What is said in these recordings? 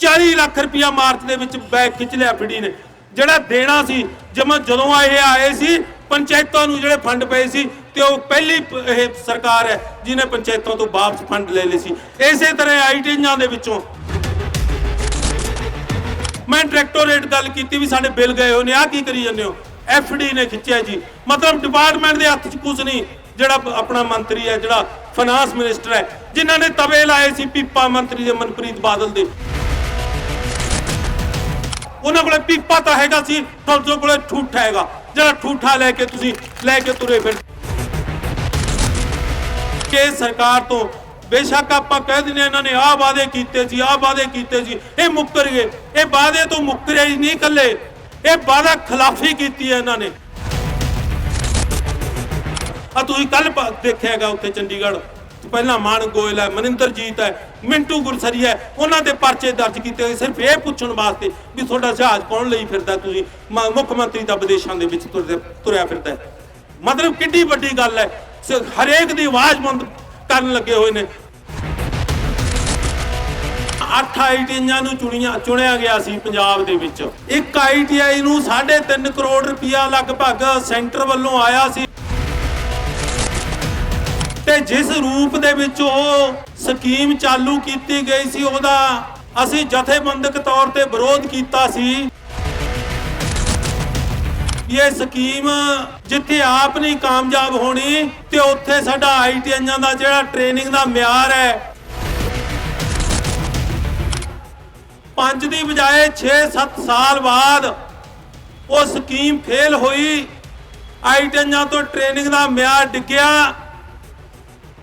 40 ਲੱਖ ਰੁਪਇਆ ਮਾਰਚ ਦੇ ਵਿੱਚ ਬੈਗ ਖਿੱਚ ਲਿਆ ਫੜੀ ਨੇ। ਜਿਹੜਾ ਦੇਣਾ ਸੀ, ਜਮਾ ਜਦੋਂ ਆ ਇਹ ਆਏ ਸੀ, ਪੰਚਾਇਤਾਂ ਨੂੰ ਜਿਹੜੇ ਫੰਡ ਪਏ ਸੀ ਤੇ ਉਹ ਪਹਿਲੀ ਇਹ ਸਰਕਾਰ ਹੈ, ਜਿਹਨੇ ਪੰਚਾਇਤਾਂ ਤੋਂ ਵਾਪਸ ਫੰਡ ਲੈ ਲਏ ਸੀ। ਇਸੇ ਤਰ੍ਹਾਂ ਆਈਟੀਆਂ ਦੇ ਵਿੱਚੋਂ ਮੈਂ ਡਾਇਰੈਕਟੋਰੇਟ ਗੱਲ ਕੀਤੀ ਵੀ ਸਾਡੇ ਬਿੱਲ ਗਏ ਹੋਏ ਨੇ ਆ ਕੀ ਕਰੀ ਜਾਂਦੇ ਹੋ? ਐਫਡੀ ਨੇ ਖਿੱਚਿਆ ਜੀ। ਮਤਲਬ ਡਿਪਾਰਟਮੈਂਟ ਦੇ ਹੱਥ 'ਚ ਕੁਝ ਨਹੀਂ, ਜਿਹੜਾ ਆਪਣਾ ਮੰਤਰੀ ਹੈ, ਜਿਹੜਾ ਫਾਈਨਾਂਸ ਮਿਨਿਸਟਰ ਹੈ, ਜਿਨ੍ਹਾਂ ਨੇ ਤਵੇ ਲਾਏ ਸੀ ਪੀਪਾ ਮੰਤਰੀ ਦੇ ਮਨਪ੍ਰੀਤ ਬਾਦਲ ਦੇ। ਉਹਨਾਂ ਕੋਲੇ ਪੀਪਾ ਤਾਂ ਹੈਗਾ ਸੀ ਤੁਹਾਡੇ ਕੋਲੇ ਠੂਠਾ ਹੈਗਾ। ਜਿਹੜਾ ਠੂਠਾ ਲੈ ਕੇ ਤੁਸੀਂ, ਲੈ ਕੇ ਤੁਰੇ ਫਿਰ ਕਿ ਸਰਕਾਰ ਤੋਂ ਬੇਸ਼ੱਕ ਆਪਾਂ ਕਹਿ ਦਿੰਦੇ ਇਹਨਾਂ ਨੇ ਆਹ ਵਾਅਦੇ ਕੀਤੇ ਸੀ, ਆਹ ਵਾਅਦੇ ਕੀਤੇ ਸੀ, ਇਹ ਮੁੱਕਰ ਗਏ। ਇਹ ਵਾਅਦੇ ਤੋਂ ਮੁੱਕਰੇ ਹੀ ਨਹੀਂ ਇਕੱਲੇ। ਇਹ ਵਾਅਦਾ ਖਿਲਾਫੀ ਕੀਤੀ ਹੈ ਇਹਨਾਂ ਨੇ। ਆ ਤੁਸੀਂ ਕੱਲ ਦੇਖਿਆਗਾ ਉੱਥੇ ਚੰਡੀਗੜ੍ਹ। ਪਹਿਲਾਂ ਮਾਨ ਗੋਇਲ ਹੈ, ਮਨਿੰਦਰਜੀਤ ਹੈ, ਮਿੰਟੂ ਗੁਰਸਰੀ ਹੈ, ਉਹਨਾਂ ਦੇ ਪਰਚੇ ਦਰਜ ਕੀਤੇ ਹੋਏ ਸਿਰਫ ਇਹ ਪੁੱਛਣ ਵਾਸਤੇ ਵੀ ਤੁਹਾਡਾ ਜਹਾਜ਼ ਕੌਣ ਲਈ ਫਿਰਦਾ ਤੁਸੀਂ? ਮੁੱਖ ਮੰਤਰੀ ਦਾ ਵਿਦੇਸ਼ਾਂ ਦੇ ਵਿੱਚ ਤੁਰਿਆ ਫਿਰਦਾ ਹੈ। ਮਤਲਬ ਕਿੰਨੀ ਵੱਡੀ ਗੱਲ ਹੈ ਹਰੇਕ ਦੀ ਆਵਾਜ਼ ਬੰਦ ਕਰਨ ਲੱਗੇ ਹੋਏ ਨੇ। ਅੱਠ ਆਈਟੀਆਂ ਨੂੰ ਚੁਣੀਆਂ ਚੁਣਿਆ ਗਿਆ ਸੀ ਪੰਜਾਬ ਦੇ ਵਿੱਚ। ਇੱਕ ਆਈਟੀਆਈ ਨੂੰ 3.5 ਕਰੋੜ ਰੁਪਇਆ ਲਗਭਗ ਸੈਂਟਰ ਵੱਲੋਂ ਆਇਆ ਸੀ। ਤੇ ਜਿਸ ਰੂਪ ਦੇ ਵਿੱਚ ਉਹ ਸਕੀਮ ਚਾਲੂ ਕੀਤੀ ਗਈ ਸੀ, ਉਹਦਾ ਅਸੀਂ ਜਥੇਬੰਦਕ ਤੌਰ ਤੇ ਵਿਰੋਧ ਕੀਤਾ ਸੀ। ਇਹ ਸਕੀਮ ਜਿੱਥੇ ਆਪ ਨਹੀਂ ਕਾਮਯਾਬ ਹੋਣੀ ਤੇ ਉੱਥੇ ਸਾਡਾ ਆਈਟੀਆਈਆਂ ਦਾ ਜਿਹੜਾ ਟ੍ਰੇਨਿੰਗ ਦਾ ਮਿਆਰ ਹੈ, ਪੰਜ ਦੀ ਬਜਾਏ 6-7 ਸਾਲ ਬਾਅਦ ਉਹ ਸਕੀਮ ਫੇਲ ਹੋਈ ਆਈਟੀਆਈਆਂ ਤੋਂ ਟ੍ਰੇਨਿੰਗ ਦਾ ਮਿਆਰ ਡਿੱਗਿਆ।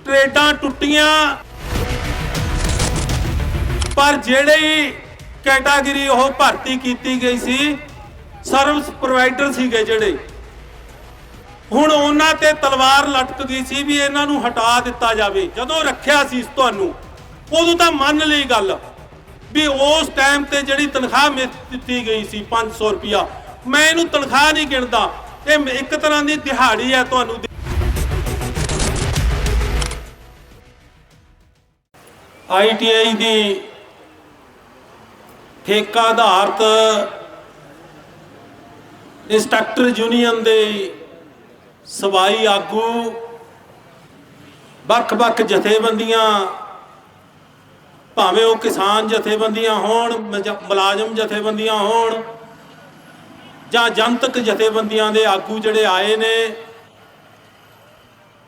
ਟ੍ਰੇਡਾਂ ਟੁੱਟੀਆਂ। ਪਰ ਜਿਹੜੀ ਕੈਟਾਗਰੀ ਉਹ ਭਰਤੀ ਕੀਤੀ ਗਈ ਸੀ, ਸਰਵਿਸ ਪ੍ਰੋਵਾਈਡਰ ਸੀਗੇ ਜਿਹੜੇ। ਹੁਣ ਉਹਨਾਂ ਤੇ ਤਲਵਾਰ ਲਟਕ ਗਈ ਸੀ ਵੀ ਇਹਨਾਂ ਨੂੰ ਹਟਾ ਦਿੱਤਾ ਜਾਵੇ। ਜਦੋਂ ਰੱਖਿਆ ਸੀ ਤੁਹਾਨੂੰ, ਉਦੋਂ ਤਾਂ ਮੰਨ ਲਈ ਗੱਲ ਵੀ ਉਸ ਟਾਈਮ ਤੇ ਜਿਹੜੀ ਤਨਖਾਹ ਮਿ- ਦਿੱਤੀ ਗਈ ਸੀ 500 ਰੁਪਿਆ ਮੈਂ ਇਹਨੂੰ ਤਨਖਾਹ ਨਹੀਂ ਗਿਣਦਾ। ਇਹ ਇੱਕ ਤਰ੍ਹਾਂ ਦੀ ਦਿਹਾੜੀ ਹੈ ਤੁਹਾਨੂੰ ਆਈਟੀਆਈ ਦੀ ਠੇਕਾ ਆਧਾਰਿਤ ਇੰਸਟ੍ਰਕਟਰ ਯੂਨੀਅਨ ਦੇ ਸਵਾਈ ਆਗੂ, ਵੱਖ-ਵੱਖ ਜਥੇਬੰਦੀਆਂ, ਭਾਵੇਂ ਉਹ ਕਿਸਾਨ ਜਥੇਬੰਦੀਆਂ ਹੋਣ ਮੁਲਾਜ਼ਮ ਜਥੇਬੰਦੀਆਂ ਹੋਣ, ਜਾਂ ਜਨਤਕ ਜਥੇਬੰਦੀਆਂ ਦੇ ਆਗੂ ਜਿਹੜੇ ਆਏ ਨੇ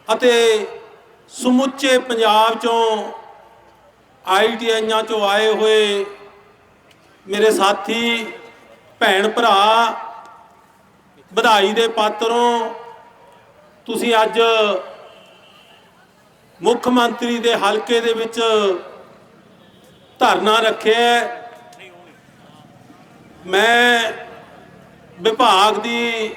ਅਤੇ ਸਮੁੱਚੇ ਪੰਜਾਬ ਚੋਂ ਆਈਟੀਆਈਆਂ ਚੋਂ ਆਏ ਹੋਏ ਮੇਰੇ ਸਾਥੀ, ਭੈਣ ਭਰਾ, ਵਧਾਈ ਦੇ ਪਾਤਰੋਂ ਤੁਸੀਂ ਅੱਜ ਮੁੱਖ ਮੰਤਰੀ ਦੇ ਹਲਕੇ ਦੇ ਵਿੱਚ ਧਰਨਾ ਰੱਖਿਆ ਮੈਂ ਵਿਭਾਗ ਦੀ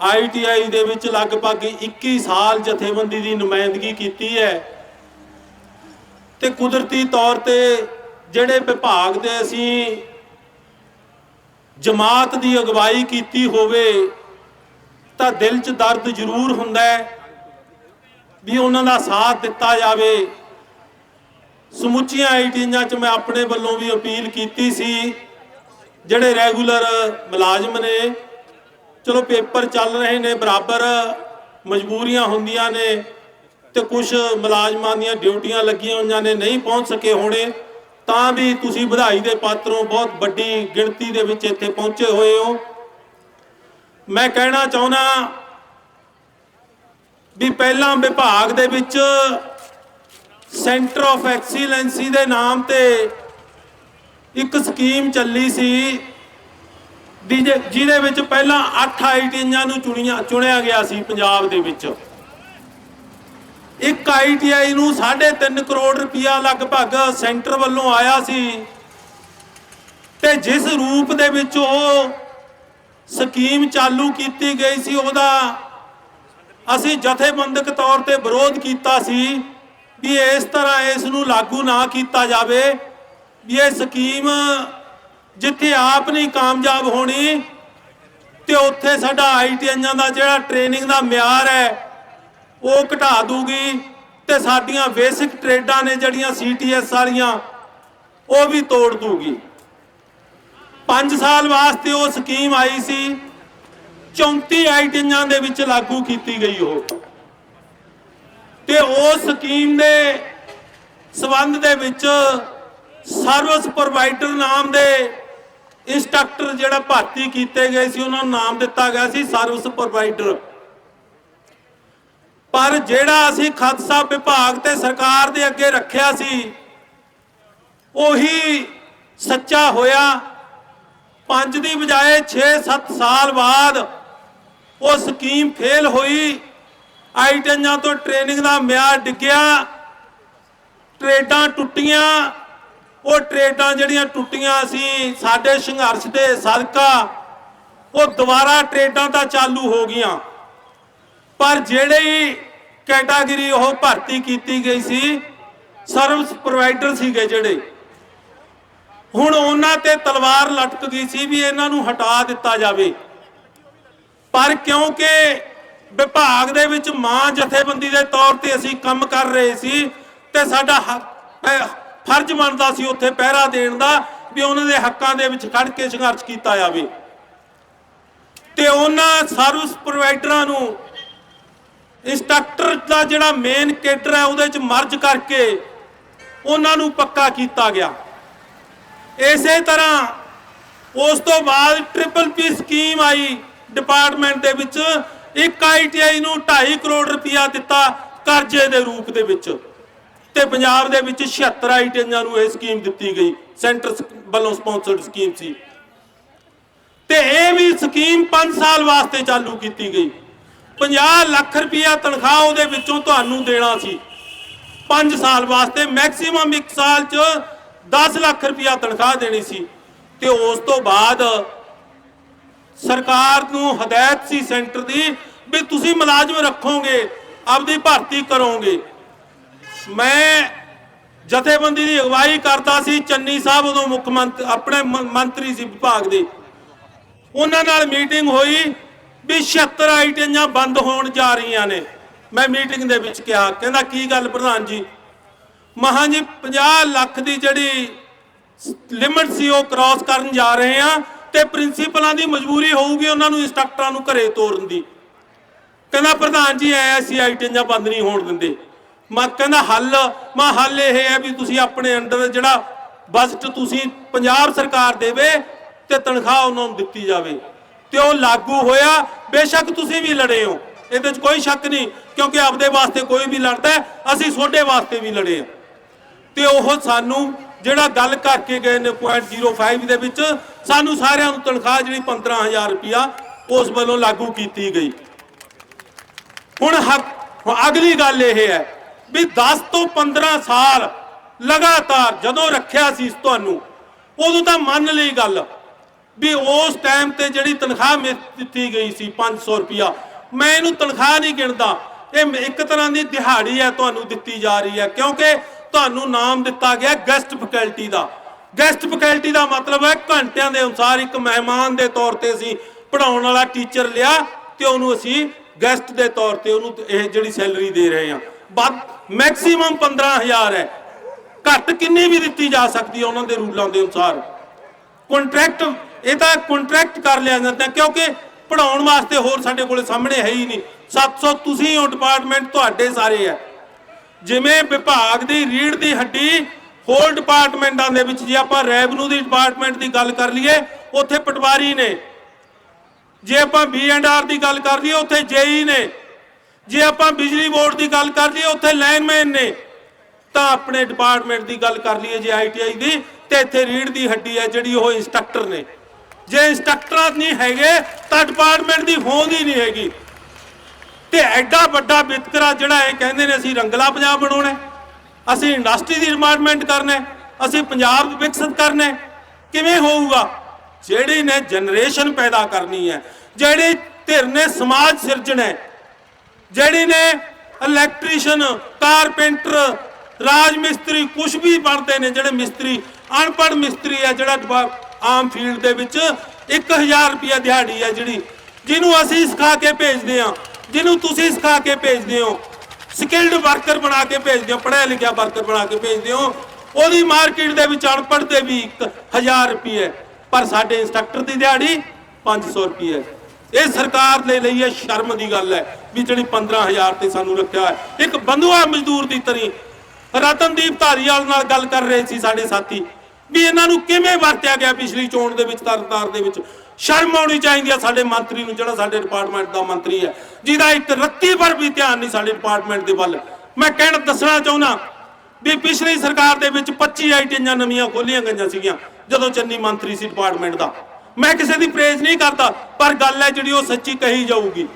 ਆਈਟੀਆਈ ਦੇ ਵਿੱਚ ਲਗਭਗ 21 ਸਾਲ ਜਥੇਬੰਦੀ ਦੀ ਨੁਮਾਇੰਦਗੀ ਕੀਤੀ ਹੈ। ਤੇ ਕੁਦਰਤੀ ਤੌਰ ਤੇ ਜਿਹੜੇ ਵਿਭਾਗ ਦੇ ਅਸੀਂ ਜਮਾਤ ਦੀ ਅਗਵਾਈ ਕੀਤੀ ਹੋਵੇ, ਤਾਂ ਦਿਲ 'ਚ ਦਰਦ ਜ਼ਰੂਰ ਹੁੰਦਾ ਹੈ ਵੀ ਉਹਨਾਂ ਦਾ ਸਾਥ ਦਿੱਤਾ ਜਾਵੇ। ਸਮੁੱਚੀਆਂ ਆਈਟੀਆਂ 'ਚ ਮੈਂ ਆਪਣੇ ਵੱਲੋਂ ਵੀ ਅਪੀਲ ਕੀਤੀ ਸੀ, ਜਿਹੜੇ ਰੈਗੂਲਰ ਮੁਲਾਜ਼ਮ ਨੇ, ਚਲੋ ਪੇਪਰ ਚੱਲ ਰਹੇ ਨੇ, ਬਰਾਬਰ ਮਜਬੂਰੀਆਂ ਹੁੰਦੀਆਂ ਨੇ ਤੇ ਕੁਝ ਮੁਲਾਜ਼ਮਾਂ ਦੀਆਂ ਡਿਊਟੀਆਂ ਲੱਗੀਆਂ ਹੋਈਆਂ ਨੇ, ਨਹੀਂ ਪਹੁੰਚ ਸਕੇ ਹੋਣੇ, ਤਾਂ ਵੀ ਤੁਸੀਂ ਵਧਾਈ ਦੇ ਪਾਤਰੋਂ ਬਹੁਤ ਵੱਡੀ ਗਿਣਤੀ ਦੇ ਵਿੱਚ ਇੱਥੇ ਪਹੁੰਚੇ ਹੋਏ ਹੋ। ਮੈਂ ਕਹਿਣਾ ਚਾਹੁੰਦਾ ਵੀ ਪਹਿਲਾਂ ਵਿਭਾਗ ਦੇ ਵਿੱਚ ਸੈਂਟਰ ਆਫ ਐਕਸੀਲੈਂਸੀ ਦੇ ਨਾਮ ਤੇ ਇੱਕ ਸਕੀਮ ਚੱਲੀ ਸੀ, ਜਿਹਦੇ ਵਿੱਚ ਪਹਿਲਾਂ 8 ਆਈਟੀਆਂ ਨੂੰ ਚੁਣਿਆ ਚੁਣਿਆ ਗਿਆ ਸੀ ਪੰਜਾਬ ਦੇ ਵਿੱਚ। ਇੱਕ ਆਈਟੀਆਈ ਨੂੰ 3.5 ਕਰੋੜ ਰੁਪਇਆ ਲਗਭਗ ਸੈਂਟਰ ਵੱਲੋਂ ਆਇਆ ਸੀ। ਤੇ ਜਿਸ ਰੂਪ ਦੇ ਵਿੱਚ ਉਹ ਸਕੀਮ ਚਾਲੂ ਕੀਤੀ ਗਈ ਸੀ, ਉਹਦਾ ਅਸੀਂ ਜਥੇਬੰਦਕ ਤੌਰ ਤੇ ਵਿਰੋਧ ਕੀਤਾ ਸੀ ਵੀ ਇਸ ਤਰ੍ਹਾਂ ਇਸ ਨੂੰ ਲਾਗੂ ਨਾ ਕੀਤਾ ਜਾਵੇ ਵੀ ਇਹ ਸਕੀਮ ਜਿੱਥੇ ਆਪ ਨਹੀਂ ਕਾਮਯਾਬ ਹੋਣੀ, ਤੇ ਉੱਥੇ ਸਾਡਾ ਆਈਟੀਆਈਆਂ ਦਾ ਜਿਹੜਾ ਟ੍ਰੇਨਿੰਗ ਦਾ ਮਿਆਰ ਹੈ ਉਹ ਘਟਾ ਦੂਗੀ ਤੇ ਸਾਡੀਆਂ ਬੇਸਿਕ ਟ੍ਰੇਡਾਂ ਨੇ ਜਿਹੜੀਆਂ ਸੀਟੀਐਸ ਵਾਲੀਆਂ, ਉਹ ਵੀ ਤੋੜ ਦੂਗੀ। 5 ਸਾਲ ਵਾਸਤੇ ਉਹ ਸਕੀਮ ਆਈ ਸੀ 34 ਆਈਟੀਆਂ ਦੇ ਵਿੱਚ ਲਾਗੂ ਕੀਤੀ ਗਈ ਉਹ। ਤੇ ਉਹ ਸਕੀਮ ਦੇ ਸਬੰਧ ਦੇ ਵਿੱਚ ਸਰਵਿਸ ਪ੍ਰੋਵਾਈਡਰ ਨਾਮ ਦੇ ਇੰਸਟ੍ਰਕਟਰ ਜਿਹੜਾ ਭਰਤੀ ਕੀਤੇ ਗਏ ਸੀ, ਉਹਨਾਂ ਨੂੰ ਨਾਮ ਦਿੱਤਾ ਗਿਆ ਸੀ ਸਰਵਿਸ ਪ੍ਰੋਵਾਈਡਰ ਪਰ ਜਿਹੜਾ ਅਸੀਂ ਖਾਦਸਾ ਵਿਭਾਗ ਤੇ ਸਰਕਾਰ ਦੇ ਅੱਗੇ ਰੱਖਿਆ ਸੀ, ਉਹੀ ਸੱਚਾ ਹੋਇਆ। ਪੰਜ ਦੀ ਬਜਾਏ 6-7 ਸਾਲ ਬਾਅਦ ਉਹ ਸਕੀਮ ਫੇਲ ਹੋਈ। ਆਈਟੀਆਂ ਤੋਂ ਟ੍ਰੇਨਿੰਗ ਦਾ ਮਿਆਰ ਡਿੱਗਿਆ। ਟ੍ਰੇਡਾਂ ਟੁੱਟੀਆਂ। ਉਹ ਟ੍ਰੇਡਾਂ ਜਿਹੜੀਆਂ ਟੁੱਟੀਆਂ ਸੀ, ਸਾਡੇ ਸੰਘਰਸ਼ ਦੇ ਸਦਕਾ, ਉਹ ਦੁਬਾਰਾ ਟ੍ਰੇਡਾਂ ਤਾਂ ਚਾਲੂ ਹੋ ਗਈਆਂ। ਪਰ ਜਿਹੜੀ ਕੈਟਾਗਰੀ ਉਹ ਭਰਤੀ ਕੀਤੀ ਗਈ ਸੀ। ਸਰਵਿਸ ਪ੍ਰੋਵਾਈਡਰ ਸੀਗੇ ਜਿਹੜੇ। ਹੁਣ ਉਹਨਾਂ ਤੇ ਤਲਵਾਰ ਲਟਕ ਗਈ ਸੀ ਵੀ ਇਹਨਾਂ ਨੂੰ ਹਟਾ ਦਿੱਤਾ ਜਾਵੇ। ਪਰ ਕਿਉਂਕਿ ਵਿਭਾਗ ਦੇ ਵਿੱਚ ਮਾਂ ਜਥੇਬੰਦੀ ਦੇ ਤੌਰ ਤੇ ਅਸੀਂ ਕੰਮ ਕਰ ਰਹੇ ਸੀ ਤੇ ਸਾਡਾ ਫਰਜ਼ ਬਣਦਾ ਸੀ ਉੱਥੇ ਪਹਿਰਾ ਦੇਣ ਦਾ ਵੀ ਉਹਨਾਂ ਦੇ ਹੱਕਾਂ ਦੇ ਵਿੱਚ ਖੜ ਕੇ ਸੰਘਰਸ਼ ਕੀਤਾ ਜਾਵੇ। ਤੇ ਉਹਨਾਂ ਸਰਵਿਸ ਪ੍ਰੋਵਾਈਡਰਾਂ ਨੂੰ ਇੰਸਟ੍ਰਕਟਰ ਦਾ ਜਿਹੜਾ ਮੇਨ ਕੇਡਰ ਹੈ, ਉਹਦੇ ਚ ਮਰਜ ਕਰਕੇ ਉਹਨਾਂ ਨੂੰ ਪੱਕਾ ਕੀਤਾ ਗਿਆ। ਇਸੇ ਤਰ੍ਹਾਂ ਉਸ ਤੋਂ ਬਾਅਦ ਟ੍ਰਿਪਲ ਪੀ ਸਕੀਮ ਆਈ ਡਿਪਾਰਟਮੈਂਟ ਦੇ ਵਿੱਚ। ਇੱਕ ਆਈਟੀਆਈ ਨੂੰ 2.5 ਕਰੋੜ ਰੁਪਇਆ ਦਿੱਤਾ ਕਰਜ਼ੇ ਦੇ ਰੂਪ ਦੇ ਵਿੱਚ ਤੇ ਪੰਜਾਬ ਦੇ ਵਿੱਚ 76 ਆਈਟੀਆਈਆਂ ਨੂੰ ਇਹ ਸਕੀਮ ਦਿੱਤੀ ਗਈ। ਸੈਂਟਰ ਵੱਲੋਂ ਸਪਾਂਸਰਡ ਸਕੀਮ ਸੀ। ਤੇ ਇਹ ਵੀ ਸਕੀਮ 5 ਸਾਲ ਵਾਸਤੇ ਚਾਲੂ ਕੀਤੀ ਗਈ। 50 ਲੱਖ ਰੁਪਇਆ ਤਨਖਾਹ ਉਹਦੇ ਵਿੱਚੋਂ ਤੁਹਾਨੂੰ ਦੇਣਾ ਸੀ। 5 ਸਾਲ ਵਾਸਤੇ ਮੈਕਸਿਮਮ 1 ਸਾਲ 'ਚ 10 ਲੱਖ ਰੁਪਇਆ ਤਨਖਾਹ ਦੇਣੀ ਸੀ। ਤੇ ਉਸ ਤੋਂ ਬਾਅਦ ਸਰਕਾਰ ਨੂੰ ਹਦਾਇਤ ਸੀ ਸੈਂਟਰ ਦੀ ਵੀ ਤੁਸੀਂ ਮੁਲਾਜ਼ਮ ਰੱਖੋਗੇ, ਆਪਦੀ ਭਰਤੀ ਕਰੋਗੇ। ਮੈਂ ਜਥੇਬੰਦੀ ਦੀ ਅਗਵਾਈ ਕਰਦਾ ਸੀ, ਚੰਨੀ ਸਾਹਿਬ ਉਦੋਂ ਮੁੱਖ ਮੰਤਰੀ ਆਪਣੇ ਮੰਤਰੀ ਸੀ ਵਿਭਾਗ ਦੇ। ਉਹਨਾਂ ਨਾਲ ਮੀਟਿੰਗ ਹੋਈ ਵੀ 76 ਆਈਟੀਆਂ ਬੰਦ ਹੋਣ ਜਾ ਰਹੀਆਂ ਨੇ। ਮੈਂ ਮੀਟਿੰਗ ਦੇ ਵਿੱਚ ਕਿਹਾ, ਕਹਿੰਦਾ, ਕੀ ਗੱਲ ਪ੍ਰਧਾਨ ਜੀ? ਮਹਾਂ ਜੀ 50 ਲੱਖ ਦੀ ਜਿਹੜੀ ਲਿਮਟ ਸੀ, ਉਹ ਕ੍ਰਾਸ ਕਰਨ ਜਾ ਰਹੇ ਆ ਤੇ ਪ੍ਰਿੰਸੀਪਲਾਂ ਦੀ ਮਜਬੂਰੀ ਹੋਊਗੀ ਉਹਨਾਂ ਨੂੰ ਇੰਸਟ੍ਰਕਟਰਾਂ ਨੂੰ ਘਰੇ ਤੋਰਨ ਦੀ। ਕਹਿੰਦਾ, ਪ੍ਰਧਾਨ ਜੀ, ਐ ਅਸੀਂ ਆਈਟੀਆਂ ਬੰਦ ਨਹੀਂ ਹੋਣ ਦਿੰਦੇ। ਮੈਂ ਕਹਿੰਦਾ, ਹੱਲ? ਮੈਂ ਹੱਲ ਇਹ ਹੈ ਵੀ ਤੁਸੀਂ ਆਪਣੇ ਅੰਡਰ ਜਿਹੜਾ ਬਜਟ ਤੁਸੀਂ ਪੰਜਾਬ ਸਰਕਾਰ ਦੇਵੇ ਤੇ ਤਨਖਾਹ ਉਹਨਾਂ ਨੂੰ ਦਿੱਤੀ ਜਾਵੇ। ਤੇ ਉਹ ਲਾਗੂ ਹੋਇਆ? ਬੇਸ਼ੱਕ ਤੁਸੀਂ ਵੀ ਲੜੇ ਹੋ। ਇਹਦੇ 'ਚ ਕੋਈ ਸ਼ੱਕ ਨਹੀਂ, ਕਿਉਂਕਿ ਆਪਦੇ ਵਾਸਤੇ ਕੋਈ ਵੀ ਲੜਦਾ ਅਸੀਂ ਤੁਹਾਡੇ ਵਾਸਤੇ ਵੀ ਲੜੇ ਹਾਂ। ਤੇ ਉਹ ਸਾਨੂੰ ਜਿਹੜਾ ਗੱਲ ਕਰਕੇ ਗਏ ਨੇ 0.05 ਦੇ ਵਿੱਚ, ਸਾਨੂੰ ਸਾਰਿਆਂ ਨੂੰ ਤਨਖਾਹ ਜਿਹੜੀ 15000 ਰੁਪਇਆ ਉਸ ਵੱਲੋਂ ਲਾਗੂ ਕੀਤੀ ਗਈ। ਹੁਣ ਹੱਕ, ਹੁਣ ਅਗਲੀ ਗੱਲ ਇਹ ਹੈ ਵੀ 10 ਤੋਂ 15 ਸਾਲ ਲਗਾਤਾਰ ਜਦੋਂ ਰੱਖਿਆ ਸੀ ਤੁਹਾਨੂੰ, ਉਦੋਂ ਤਾਂ ਮੰਨ ਲਈ ਗੱਲ। ਵੀ ਉਸ ਟਾਈਮ ਤੇ ਜਿਹੜੀ ਤਨਖਾਹ ਮਿਲ ਦਿੱਤੀ ਗਈ ਸੀ 500 ਰੁਪਿਆ ਮੈਂ ਇਹਨੂੰ ਤਨਖਾਹ ਨਹੀਂ ਗਿਣਦਾ। ਇਹ ਇੱਕ ਤਰ੍ਹਾਂ ਦੀ ਦਿਹਾੜੀ ਹੈ ਤੁਹਾਨੂੰ ਦਿੱਤੀ ਜਾ ਰਹੀ ਹੈ। ਕਿਉਂਕਿ ਤੁਹਾਨੂੰ ਨਾਮ ਦਿੱਤਾ ਗਿਆ ਗੈਸਟ ਫੈਕਲਟੀ ਦਾ। ਗੈਸਟ ਫੈਕਲਟੀ ਦਾ ਮਤਲਬ ਹੈ ਘੰਟਿਆਂ ਦੇ ਅਨੁਸਾਰ ਇੱਕ ਮਹਿਮਾਨ ਦੇ ਤੌਰ ਤੇ ਅਸੀਂ ਪੜਾਉਣ ਵਾਲਾ ਟੀਚਰ ਲਿਆ ਤੇ ਉਹਨੂੰ ਅਸੀਂ ਗੈਸਟ ਦੇ ਤੌਰ ਤੇ ਉਹਨੂੰ ਇਹ ਜਿਹੜੀ ਸੈਲਰੀ ਦੇ ਰਹੇ ਹਾਂ। ਵੱਧ ਮੈਕਸਿਮਮ 15000 ਹੈ। ਘੱਟ ਕਿੰਨੀ ਵੀ ਦਿੱਤੀ ਜਾ ਸਕਦੀ ਹੈ ਉਹਨਾਂ ਦੇ ਰੂਲਾਂ ਦੇ ਅਨੁਸਾਰ। ਕੰਟਰੈਕਟ ਇਹ ਤਾਂ ਕੰਟਰੈਕਟ ਕਰ ਲਿਆ ਜਾਂਦਾ ਕਿਉਂਕਿ ਪੜਾਉਣ ਵਾਸਤੇ ਹੋਰ ਸਾਡੇ ਕੋਲੇ ਸਾਹਮਣੇ ਹੈ ਹੀ ਨਹੀਂ। 700 ਤੁਸੀਂ ਹੋ ਡਿਪਾਰਟਮੈਂਟ ਤੁਹਾਡੇ ਸਾਰੇ ਹੈ ਜਿਵੇਂ ਵਿਭਾਗ ਦੀ ਰੀੜ ਦੀ ਹੱਡੀ, ਹੋਰ ਡਿਪਾਰਟਮੈਂਟਾਂ ਦੇ ਵਿੱਚ ਜੇ ਆਪਾਂ ਰੈਵਨਿਊ ਦੀ ਡਿਪਾਰਟਮੈਂਟ ਦੀ ਗੱਲ ਕਰ ਲਈਏ, ਉੱਥੇ ਪਟਵਾਰੀ ਨੇ। ਜੇ ਆਪਾਂ ਬੀ ਐਂਡ ਆਰ ਦੀ ਗੱਲ ਕਰ ਲਈਏ, ਉੱਥੇ ਜੇਈ ਨੇ। ਜੇ ਆਪਾਂ ਬਿਜਲੀ ਬੋਰਡ ਦੀ ਗੱਲ ਕਰ ਲਈਏ, ਉੱਥੇ ਲਾਈਨਮੈਨ ਨੇ। ਤਾਂ ਆਪਣੇ ਡਿਪਾਰਟਮੈਂਟ ਦੀ ਗੱਲ ਕਰ ਲਈਏ ਜੇ ਆਈਟੀਆਈ ਦੀ, ਤੇ ਇੱਥੇ ਰੀੜ ਦੀ ਹੱਡੀ ਹੈ ਜਿਹੜੀ ਉਹ ਇੰਸਟ੍ਰਕਟਰ ਨੇ। ਜੇ ਇੰਸਟ੍ਰਕਟਰ ਨਹੀਂ ਹੈਗੇ, ਤਾਂ ਡਿਪਾਰਟਮੈਂਟ ਦੀ ਹੋਂਦ ਹੀ ਨਹੀਂ ਹੈਗੀ। ਤੇ ਐਡਾ ਵੱਡਾ ਵਿਤਕਰਾ ਜਿਹੜਾ ਇਹ ਕਹਿੰਦੇ ਨੇ, ਅਸੀਂ ਰੰਗਲਾ ਪੰਜਾਬ ਬਣਾਉਣਾ ਅਸੀਂ ਇੰਡਸਟਰੀ ਦੀ ਡਿਪਾਰਟਮੈਂਟ ਕਰਨਾ ਅਸੀਂ ਪੰਜਾਬ ਵਿਕਸਿਤ ਕਰਨਾ ਕਿਵੇਂ ਹੋਊਗਾ? ਜਿਹੜੀ ਨੇ ਜਨਰੇਸ਼ਨ ਪੈਦਾ ਕਰਨੀ ਹੈ, ਜਿਹੜੀ ਧਿਰ ਨੇ ਸਮਾਜ ਸਿਰਜਣਾ ਜਿਹੜੀ ਨੇ ਇਲੈਕਟ੍ਰੀਸ਼ੀਅਨ ਕਾਰਪੈਂਟਰ ਰਾਜ ਮਿਸਤਰੀ ਕੁਝ ਵੀ ਬਣਦੇ ਨੇ, ਜਿਹੜੇ ਮਿਸਤਰੀ, ਅਨਪੜ੍ਹ ਮਿਸਤਰੀ ਹੈ, ਜਿਹੜਾ ਡਿਪਾ- ਆਮ ਫੀਲਡ ਦੇ ਵਿੱਚ 1000 ਰੁਪਿਆ ਦਿਹਾੜੀ ਹੈ ਜਿਹੜੀ, ਜਿਹਨੂੰ ਅਸੀਂ ਸਿਖਾ ਕੇ ਭੇਜਦੇ ਹਾਂ। ਜਿਹਨੂੰ ਤੁਸੀਂ ਸਿਖਾ ਕੇ ਭੇਜਦੇ ਹੋ। ਸਕਿਲਡ ਵਰਕਰ ਬਣਾ ਕੇ ਭੇਜਦੇ ਹੋ, ਪੜ੍ਹਿਆ ਲਿਖਿਆ ਵਰਕਰ ਬਣਾ ਕੇ ਭੇਜਦੇ ਹੋ। ਉਹਦੀ ਮਾਰਕੀਟ ਦੇ ਵਿੱਚ ਅਨਪੜ੍ਹ ਦੇ ਵੀ 1000 ਰੁਪਏ ਪਰ ਸਾਡੇ ਇੰਸਟ੍ਰਕਟਰ ਦੀ ਦਿਹਾੜੀ 500 ਰੁਪਏ ਇਹ ਸਰਕਾਰ ਦੇ ਲਈ ਇਹ ਸ਼ਰਮ ਦੀ ਗੱਲ ਹੈ ਵੀ ਜਿਹੜੀ 15000 ਤੇ ਸਾਨੂੰ ਰੱਖਿਆ ਹੈ। ਇੱਕ ਬੰਧੂਆ ਮਜ਼ਦੂਰ ਦੀ ਤਰੀ, ਰਤਨਦੀਪ ਧਾਰੀਵਾਲ ਨਾਲ ਗੱਲ ਕਰ ਰਹੇ ਸੀ ਸਾਡੇ ਸਾਥੀ। ਵੀ ਇਹਨਾਂ ਨੂੰ ਕਿਵੇਂ ਵਰਤਿਆ ਗਿਆ ਪਿਛਲੀ ਚੋਣ ਦੇ ਵਿੱਚ ਤਰਨਤਾਰ ਦੇ ਵਿੱਚ? ਸ਼ਰਮ ਆਉਣੀ ਚਾਹੀਦੀ ਹੈ ਸਾਡੇ ਮੰਤਰੀ ਨੂੰ, ਜਿਹੜਾ ਸਾਡੇ ਡਿਪਾਰਟਮੈਂਟ ਦਾ ਮੰਤਰੀ ਹੈ, ਜਿਹਦਾ ਇੱਕ ਰੱਤੀ ਪਰ ਵੀ ਧਿਆਨ ਨਹੀਂ ਸਾਡੇ ਡਿਪਾਰਟਮੈਂਟ ਦੇ ਵੱਲ। ਮੈਂ ਕਹਿਣਾ, ਦੱਸਣਾ ਚਾਹੁੰਦਾ ਵੀ ਪਿਛਲੀ ਸਰਕਾਰ ਦੇ ਵਿੱਚ 25 ਆਈਟੀਆਂ ਨਵੀਆਂ ਖੋਲੀਆਂ ਗਈਆਂ ਸੀਗੀਆਂ, ਜਦੋਂ ਚੰਨੀ ਮੰਤਰੀ ਸੀ ਡਿਪਾਰਟਮੈਂਟ ਦਾ। ਮੈਂ ਕਿਸੇ ਦੀ ਪ੍ਰੇਜ਼ ਨਹੀਂ ਕਰਦਾ, ਪਰ ਗੱਲ ਹੈ ਜਿਹੜੀ ਉਹ ਸੱਚੀ ਕਹੀ ਜਾਊਗੀ।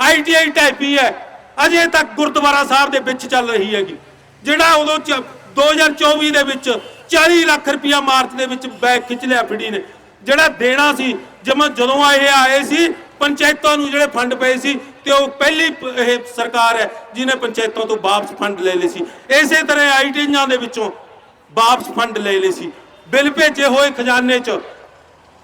ਆਈਟੀਆਈ ਟਾਈਪੀ ਹੈ ਅਜੇ ਤੱਕ ਗੁਰਦੁਆਰਾ ਸਾਹਿਬ ਦੇ ਵਿੱਚ ਚੱਲ ਰਹੀ ਹੈਗੀ। ਜਿਹੜਾ ਉਦੋਂ ਚ- 2024 ਦੇ ਵਿੱਚ 40 ਲੱਖ ਰੁਪਇਆ ਮਾਰਚ ਦੇ ਵਿੱਚ ਬੈਗ ਖਿੱਚ ਲਿਆ ਫੜੀ ਨੇ। ਜਿਹੜਾ ਦੇਣਾ ਸੀ, ਜਮਾ ਜਦੋਂ ਇਹ ਆਏ ਸੀ, ਪੰਚਾਇਤਾਂ ਨੂੰ ਜਿਹੜੇ ਫੰਡ ਪਏ ਸੀ ਤੇ ਉਹ ਪਹਿਲੀ ਇਹ ਸਰਕਾਰ ਹੈ, ਜਿਹਨੇ ਪੰਚਾਇਤਾਂ ਤੋਂ ਵਾਪਸ ਫੰਡ ਲੈ ਲਏ ਸੀ। ਇਸੇ ਤਰ੍ਹਾਂ ਆਈਟੀਆਂ ਦੇ ਵਿੱਚੋਂ ਵਾਪਸ ਫੰਡ ਲੈ ਲਏ ਸੀ। ਬਿੱਲ ਭੇਜੇ ਹੋਏ ਖਜ਼ਾਨੇ 'ਚ।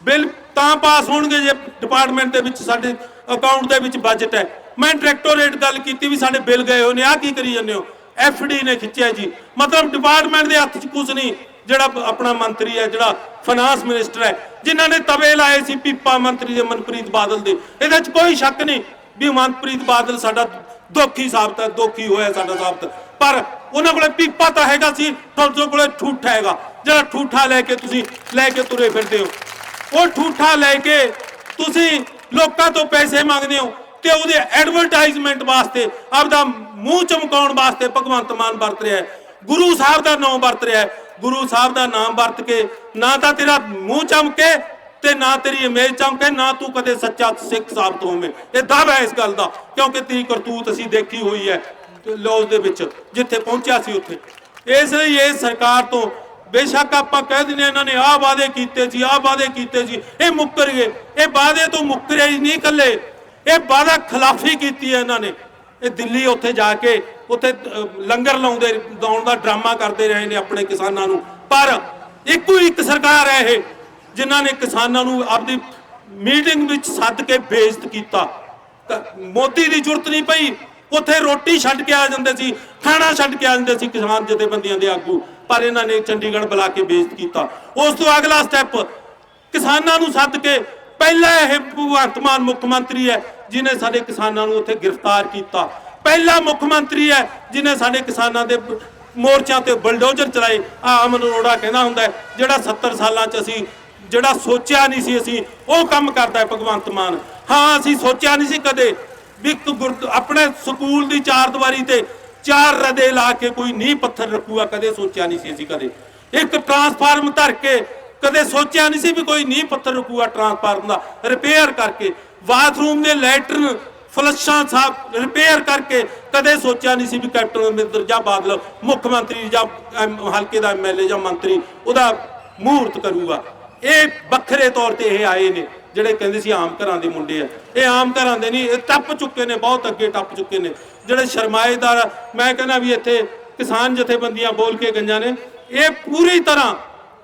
ਬਿੱਲ ਤਾਂ ਪਾਸ ਹੋਣਗੇ ਜੇ ਡਿਪਾਰਟਮੈਂਟ ਦੇ ਵਿੱਚ ਸਾਡੇ ਅਕਾਊਂਟ ਦੇ ਵਿੱਚ ਬਜਟ ਹੈ। ਮੈਂ ਡਾਇਰੈਕਟੋਰੇਟ ਗੱਲ ਕੀਤੀ ਵੀ ਸਾਡੇ ਬਿੱਲ ਗਏ ਹੋਏ ਨੇ ਆ ਕੀ ਕਰੀ ਜਾਂਦੇ ਹੋ? ਐਫਡੀ ਨੇ ਖਿੱਚਿਆ ਜੀ। ਮਤਲਬ ਡਿਪਾਰਟਮੈਂਟ ਦੇ ਹੱਥ 'ਚ ਕੁਝ ਨਹੀਂ। ਜਿਹੜਾ ਆਪਣਾ ਮੰਤਰੀ ਹੈ, ਜਿਹੜਾ ਫਾਈਨਾਂਸ ਮਿਨਿਸਟਰ ਹੈ, ਜਿਨ੍ਹਾਂ ਨੇ ਤਵੇ ਲਾਏ ਸੀ ਪੀਪਾ ਮੰਤਰੀ ਦੇ ਮਨਪ੍ਰੀਤ ਬਾਦਲ ਦੇ, ਇਹਦੇ 'ਚ ਕੋਈ ਸ਼ੱਕ ਨਹੀਂ ਵੀ ਮਨਪ੍ਰੀਤ ਬਾਦਲ ਸਾਡਾ ਦੁਖੀ ਸਾਬਤ ਹੈ, ਦੋਖੀ ਹੋਇਆ ਸਾਡਾ ਸਾਬਤ। ਪਰ ਉਹਨਾਂ ਕੋਲੇ ਪੀਪਾ ਤਾਂ ਹੈਗਾ ਸੀ ਤੁਹਾਡੇ ਕੋਲੇ ਠੂਠਾ ਹੈਗਾ। ਜਿਹੜਾ ਠੂਠਾ ਲੈ ਕੇ ਤੁਸੀਂ, ਲੈ ਕੇ ਤੁਰੇ ਫਿਰਦੇ ਹੋ, ਉਹ ਠੂਠਾ ਲੈ ਕੇ ਤੁਸੀਂ ਲੋਕਾਂ ਤੋਂ ਪੈਸੇ ਮੰਗਦੇ ਹੋ ਤੇ ਉਹਦੇ ਐਡਵਰਟਾਈਜ਼ਮੈਂਟ ਵਾਸਤੇ, ਆਪਦਾ ਮੂੰਹ ਚਮਕਾਉਣ ਵਾਸਤੇ ਭਗਵੰਤ ਮਾਨ ਵਰਤ ਰਿਹਾ ਹੈ। ਗੁਰੂ ਸਾਹਿਬ ਦਾ ਨਾਮ ਵਰਤ ਰਿਹਾ ਹੈ। ਗੁਰੂ ਸਾਹਿਬ ਦਾ ਨਾਮ ਵਰਤ ਕੇ, ਨਾ ਤਾਂ ਤੇਰਾ ਮੂੰਹ ਚਮਕੇ ਤੇ ਨਾ ਤੇਰੀ ਇਮੇਜ ਚਮਕੇ, ਨਾ ਤੂੰ ਕਦੇ ਸੱਚਾ ਸਿੱਖ ਸਾਬਤ ਹੋਵੇਂ। ਇਹ ਦਾਅਵਾ ਹੈ ਇਸ ਗੱਲ ਦਾ, ਕਿਉਂਕਿ ਤੇਰੀ ਕਰਤੂਤ ਅਸੀਂ ਦੇਖੀ ਹੋਈ ਹੈ ਲੋਸ ਦੇ ਵਿੱਚ, ਜਿੱਥੇ ਪਹੁੰਚਿਆ ਸੀ ਉੱਥੇ। ਇਸ ਲਈ ਇਹ ਸਰਕਾਰ ਤੋਂ ਬੇਸ਼ੱਕ ਆਪਾਂ ਕਹਿ ਦਿੰਦੇ ਹਾਂ, ਇਹਨਾਂ ਨੇ ਆਹ ਵਾਅਦੇ ਕੀਤੇ ਸੀ, ਆਹ ਵਾਅਦੇ ਕੀਤੇ ਸੀ, ਇਹ ਮੁੱਕਰ ਗਏ। ਇਹ ਵਾਅਦੇ ਤੋਂ ਮੁੱਕਰੇ ਨਹੀਂ ਇਕੱਲੇ। ਇਹ ਵਾਅਦਾ ਖਿਲਾਫੀ ਕੀਤੀ ਹੈ ਇਹਨਾਂ ਨੇ। ਇਹ ਦਿੱਲੀ ਉੱਥੇ ਜਾ ਕੇ ਉੱਥੇ ਲੰਗਰ ਲਾਉਂਦੇ ਲਾਉਣ ਦਾ ਡਰਾਮਾ ਕਰਦੇ ਰਹੇ ਨੇ ਆਪਣੇ ਕਿਸਾਨਾਂ ਨੂੰ। ਪਰ ਇੱਕੋ ਇੱਕ ਸਰਕਾਰ ਹੈ ਇਹ, ਜਿਨ੍ਹਾਂ ਨੇ ਕਿਸਾਨਾਂ ਨੂੰ ਆਪਦੀ ਮੀਟਿੰਗ ਵਿੱਚ ਸੱਦ ਕੇ ਬੇਇੱਜ਼ਤ ਕੀਤਾ। ਮੋਦੀ ਦੀ ਜ਼ਰੂਰਤ ਨਹੀਂ ਪਈ, ਉੱਥੇ ਰੋਟੀ ਛੱਡ ਕੇ ਆ ਜਾਂਦੇ ਸੀ, ਖਾਣਾ ਛੱਡ ਕੇ ਆ ਜਾਂਦੇ ਸੀ ਕਿਸਾਨ ਜਥੇਬੰਦੀਆਂ ਦੇ ਆਗੂ, ਪਰ ਇਹਨਾਂ ਨੇ ਚੰਡੀਗੜ੍ਹ ਬੁਲਾ ਕੇ ਬੇਇੱਜ਼ਤ ਕੀਤਾ। ਉਸ ਤੋਂ ਅਗਲਾ ਸਟੈਪ ਕਿਸਾਨਾਂ ਨੂੰ ਸੱਦ ਕੇ, ਪਹਿਲਾ ਇਹ ਭਗਵੰਤ ਮਾਨ ਮੁੱਖ ਮੰਤਰੀ ਹੈ ਜਿਨੇ ਸਾਡੇ ਕਿਸਾਨਾਂ ਨੂੰ ਉੱਥੇ ਗ੍ਰਿਫਤਾਰ ਕੀਤਾ। ਪਹਿਲਾ ਮੁੱਖ ਮੰਤਰੀ ਹੈ, ਜਿਨੇ ਸਾਡੇ ਕਿਸਾਨਾਂ ਦੇ ਮੋਰਚਿਆਂ ਤੇ ਬਲਡੋਜ਼ਰ ਚਲਾਏ। ਆ ਅਮਨ ਅਰੋੜਾ ਕਹਿੰਦਾ ਹੁੰਦਾ ਜਿਹੜਾ 70 ਸਾਲਾਂ 'ਚ ਅਸੀਂ, ਜਿਹੜਾ ਸੋਚਿਆ ਨਹੀਂ ਸੀ ਅਸੀਂ, ਉਹ ਕੰਮ ਕਰਦਾ ਹੈ ਭਗਵੰਤ ਮਾਨ। ਹਾਂ, ਅਸੀਂ ਸੋਚਿਆ ਨਹੀਂ ਸੀ ਕਦੇ ਵੀ ਇੱਕ ਗੁਰਦ- ਆਪਣੇ ਸਕੂਲ ਦੀ ਚਾਰ ਦੀਵਾਰੀ ਤੇ ਚਾਰ ਰਦੇ ਲਾ ਕੇ ਕੋਈ ਨੀਂਹ ਪੱਥਰ ਰੱਖੂਗਾ, ਕਦੇ ਸੋਚਿਆ ਨਹੀਂ ਸੀ ਅਸੀਂ ਕਦੇ। ਇੱਕ ਟਰਾਂਸਫਾਰਮ ਧਰ ਕੇ ਕਦੇ ਸੋਚਿਆ ਨਹੀਂ ਸੀ ਵੀ ਕੋਈ ਨੀਂਹ ਪੱਥਰ ਰੱਖੂਗਾ ਟਰਾਂਸਫਾਰਮ ਦਾ, ਰਿਪੇਅਰ ਕਰਕੇ। ਬਾਥਰੂਮ ਦੇ ਲੈਟਰਨ ਫਲਸ਼ਾਂ ਸਾਹਿਬ ਰਿਪੇਅਰ ਕਰਕੇ ਕਦੇ ਸੋਚਿਆ ਨਹੀਂ ਸੀ ਵੀ ਕੈਪਟਨ ਅਮਰਿੰਦਰ ਜਾਂ ਬਾਦਲ ਮੁੱਖ ਮੰਤਰੀ ਜਾਂ ਐਮ- ਹਲਕੇ ਦਾ ਐਮਐਲਏ ਜਾਂ ਮੰਤਰੀ ਉਹਦਾ ਮੂਹਰਤ ਕਰੂਗਾ। ਇਹ ਵੱਖਰੇ ਤੌਰ ਤੇ ਇਹ ਆਏ ਨੇ, ਜਿਹੜੇ ਕਹਿੰਦੇ ਸੀ ਆਮ ਘਰਾਂ ਦੇ ਮੁੰਡੇ ਆ। ਇਹ ਆਮ ਘਰਾਂ ਦੇ ਨਹੀਂ, ਇਹ ਟੱਪ ਚੁੱਕੇ ਨੇ, ਬਹੁਤ ਅੱਗੇ ਟੱਪ ਚੁੱਕੇ ਨੇ। ਜਿਹੜੇ ਸ਼ਰਮਾਏਦਾਰ ਮੈਂ ਕਹਿੰਦਾ ਵੀ ਇੱਥੇ ਕਿਸਾਨ ਜਥੇਬੰਦੀਆਂ ਬੋਲ ਕੇ ਗਈਆਂ ਨੇ, ਇਹ ਪੂਰੀ ਤਰ੍ਹਾਂ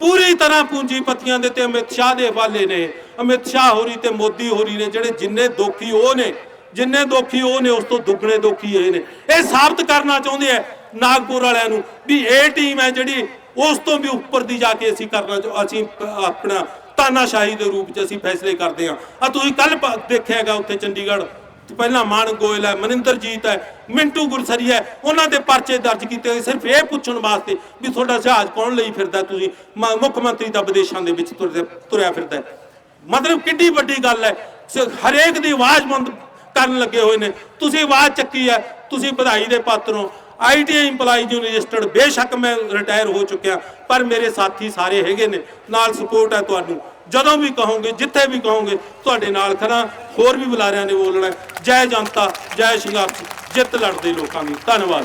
ਪੂਰੀ ਤਰ੍ਹਾਂ ਪੂੰਜੀਪਤੀਆਂ ਦੇ ਤੇ ਅਮਿਤ ਸ਼ਾਹ ਦੇ ਹਵਾਲੇ ਨੇ। ਅਮਿਤ ਸ਼ਾਹ ਹੋਰੀ ਤੇ ਮੋਦੀ ਹੋਰੀ ਨੇ ਜਿਹੜੇ ਜਿੰਨੇ ਦੋਖੀ ਉਹ ਨੇ, ਜਿੰਨੇ ਦੋਖੀ ਉਹ ਨੇ, ਉਸ ਤੋਂ ਦੁੱਗਣੇ ਦੋਖੀ ਇਹ ਨੇ। ਇਹ ਸਾਬਤ ਕਰਨਾ ਚਾਹੁੰਦੇ ਆ ਨਾਗਪੁਰ ਵਾਲਿਆਂ ਨੂੰ ਵੀ ਇਹ ਟੀਮ ਹੈ ਜਿਹੜੀ ਉਸ ਤੋਂ ਵੀ ਉੱਪਰ ਦੀ ਜਾ ਕੇ ਅਸੀਂ ਕਰਨਾ ਅਸੀਂ ਆਪਣਾ ਤਾਨਾਸ਼ਾਹੀ ਦੇ ਰੂਪ 'ਚ ਅਸੀਂ ਫੈਸਲੇ ਕਰਦੇ ਹਾਂ। ਆ ਤੁਸੀਂ ਕੱਲ ਦੇਖਿਆਗਾ ਉੱਥੇ ਚੰਡੀਗੜ੍ਹ। ਪਹਿਲਾਂ ਮਾਨ ਗੋਇਲ ਹੈ, ਮਨਿੰਦਰਜੀਤ ਹੈ, ਮਿੰਟੂ ਗੁਰਸਰੀ ਹੈ, ਉਹਨਾਂ ਦੇ ਪਰਚੇ ਦਰਜ ਕੀਤੇ ਹੋਏ ਸਿਰਫ ਇਹ ਪੁੱਛਣ ਵਾਸਤੇ ਵੀ ਤੁਹਾਡਾ ਜਹਾਜ਼ ਕੌਣ ਲਈ ਫਿਰਦਾ ਤੁਸੀਂ? ਮ- ਮੁੱਖ ਮੰਤਰੀ ਦਾ ਵਿਦੇਸ਼ਾਂ ਦੇ ਵਿੱਚ ਤੁਰਦੇ- ਤੁਰਿਆ ਫਿਰਦਾ ਮਤਲਬ ਕਿੰਨੀ ਵੱਡੀ ਗੱਲ ਹੈ ਹਰੇਕ ਦੀ ਆਵਾਜ਼ ਬੰਦ ਕਰਨ ਲੱਗੇ ਹੋਏ ਨੇ। ਤੁਸੀਂ ਆਵਾਜ਼ ਚੱਕੀ ਹੈ, ਤੁਸੀਂ ਵਧਾਈ ਦੇ ਪਾਤਰ ਹੋ। ਆਈਟੀਆਈ EMPLOYEES ਨੂੰ ਰਜਿਸਟਰਡ ਬੇਸ਼ੱਕ ਮੈਂ ਰਿਟਾਇਰ ਹੋ ਚੁੱਕਿਆ, ਪਰ ਮੇਰੇ ਸਾਥੀ ਸਾਰੇ ਹੈਗੇ ਨੇ, ਨਾਲ ਸਪੋਰਟ ਹੈ ਤੁਹਾਨੂੰ। ਜਦੋਂ ਵੀ ਕਹੋਗੇ, ਜਿੱਥੇ ਵੀ ਕਹੋਗੇ, ਤੁਹਾਡੇ ਨਾਲ ਖੜਾ ਹੋਰ ਵੀ ਬੁਲਾਰਿਆਂ ਨੇ ਬੋਲਣਾ ਜੈ ਜਨਤਾ, ਜੈ ਸੰਘਰਸ਼ ਜਿੱਤ ਲੜਦੇ ਲੋਕਾਂ ਦੀ। ਧੰਨਵਾਦ।